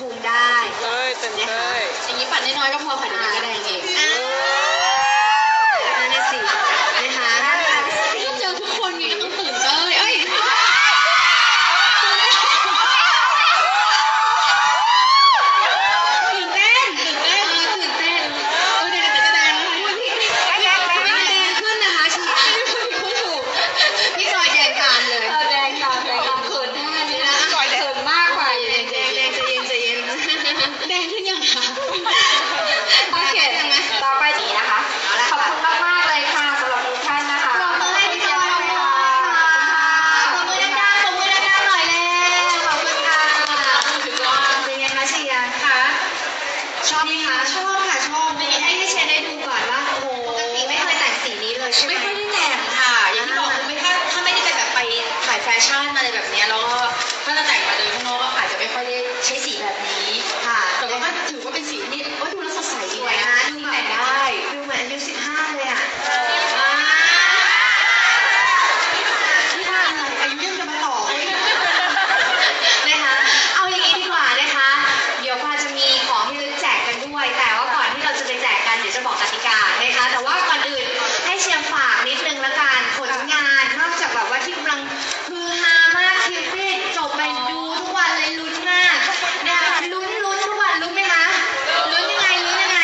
คุมได้เต้ยเต้นเต้ยอย่างนี้ปัดน้อยๆก็พอค่ะเดี๋ยวมันก็แดงเอง อ่านั่นนะสินะคะ ก็เจอทุกคนไงก็ต้องตื่นเต้ยเอ้ย ตื่นเต้น ตื่นเต้นตื่นเต้นเออเดี๋ยวเดี๋ยวจะแดงแล้ว อุ๊ยพี่พี่ทำไมมันแดงขึ้นนะคะชีพูดถูกพี่จอยแดงตามเลย เออแดงตามแดงตามเขินท่านี้นะเขินมากกว่า แดงแดงแดงใจเย็นใจเย็น แดงขึ้นยังคะ โอเคยังไง ต่อไปสีนะคะ เอาละ ขอบ ค่ะ คุณมากๆเลยค่ะสำหรับทุกท่านนะคะ ปรบมือให้พี่จอยหน่อยค่ะปรบมือดังๆปรบมือดังๆหน่อยแล้วขอบคุณค่ะเป็นไงคะเชียร์คะชอบ ไหมคะชอบค่ะชอบให้ให้เชนได้ดูก่อนว่าโอ้โหปกติไม่เคยแต่งสีนี้เลยใช่ไหมไม่ค่อยได้แต่งค่ะ อย่างที่บอกคือไม่ถ้าถ้าไม่ได้ไปแบบไปถ่ายแฟชั่นอะไรแบบเนี้ยแล้วก็ถ้าจะแต่งมาเดินข้างนอกก็อาจจะไม่ค่อยได้ใช้สีแบบนี้ค่ะ แต่ว่าก็ถือว่าเป็นสีที่ว่าดูแล้วสดใสสดี วย นะ นะดู ที่ แบบ แต่งได้ ดูเหมือนอายุ15เลยอะอ่า ที่ว่าอะไรอายุยังจะมาต่อเลย นะคะ เอาอย่างนี้ดีกว่านะคะ เดี๋ยวพาจะมีของที่ระลึกแจกกันด้วย แต่ว่าก่อนที่เราจะไปแจกกันเดี๋ ยวจะบอกกติกานะคะ แต่ว่าก่อนอื่นให้เชียร์ฝากนิดนึงละกันผลงานนอกจากแบบว่าที่กำลังฮือฮามากคิวปิดจบไปดูทุกวันเลยลุ้นมากนะคะลุ้นลุ้นทุกวันลุ้นไหมคะลุ้นยังไงลุ้นยังไง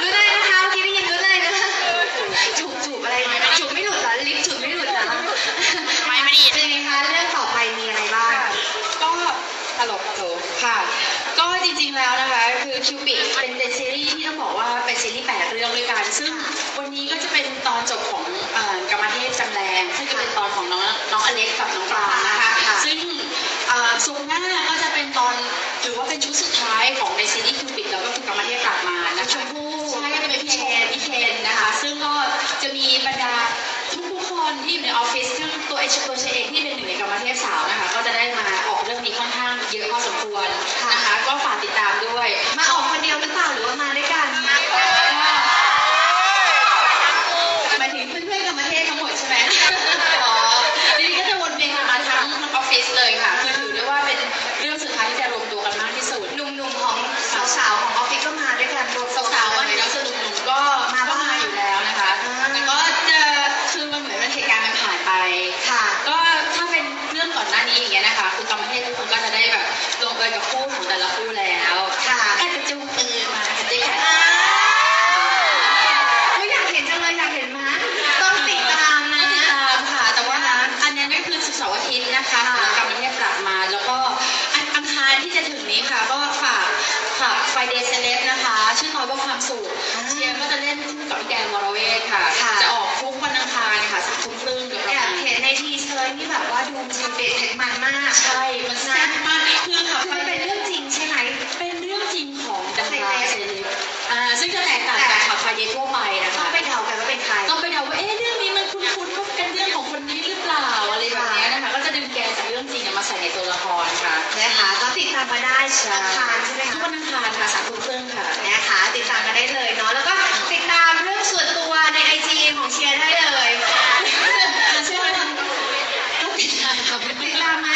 ลุ้นอะไรนะคะเมื่อกี้ได้ยินลุ้นอะไรนะจูบจูบอะไรจูบไม่หลุดเหรอลิฟต์จูบไม่หลุดเหรอไม่ไม่ดีเป็นไงคะเรื่องต่อไปมีอะไรบ้างก็ตลกโถค่ะ ก็จริงๆแล้วนะคะ คือคิวปิดเป็นเป็นซีรีส์ที่ ต้องบอกว่าเป็นซีรีส์แปดเรื่องด้วยกัน ซึ่งวันนี้ก็จะเป็นตอนจบของเอ่อกรรมเทพจำแรงซึ่งจะเป็นตอนของน้องน้องอเล็กกับน้องปรางนะคะค่ะซึ่งเอ่อสุกร์หน้าก็จะเป็นตอนถือว่าเป็นชุดสุดท้ายของในซีรีส์คิวปิดแล้วก็คือกรรมเทพกลับมานะคะชมพู่ใช่ก็จะเป็นพี่เคนพี่เคนนะคะ ซึ่งก็จะมีบรรดาทุกๆคนที่อยู่ในออฟฟิศซึ่งตัวเอชตัวเชเองที่เป็นหนึ่งในกรรมเทพสาวนะคะ ก็จะได้มาออกเรื่องนี้ค่อนข้างเยอะพอส ฝากไฟเดย์เซเลบนะคะ ชื่อน้อยว่าความสุขอ่าเชียร์ก็จะเล่นคู่กับพี่แดงวรเวทค่ะ ค่ะ จะออกทุกวันอังคารค่ะสักทุ่มครึ่งกับแอเราบเห็นในทีเซอร์นี่แบบว่าดูมีเด็ดเผ็ดมันมากใช่ มันแซ่บมากคือค่ะคือมันเป็นเรื่องจริงใช่ไหม เป็นเรื่องจริงของดาใครราเล่นเซเลบอ่าซึ่งจะแตกต่างจากข่าวไฟเดย์ทั่วไปนะต้อคะ งไป ก็ติดตามมาได้อังคารใช่ไหมทุกคะวันอังคารค่ะสามทุ่มครึ่งค่ะนะคะติดตามกันได้เลยเนาะแล้วก็ติดตามเรื่องส่วนตัวในไอจีของเชียร์ได้เลยเชื่อไหมก็ติดตามค่ะติดตามไหม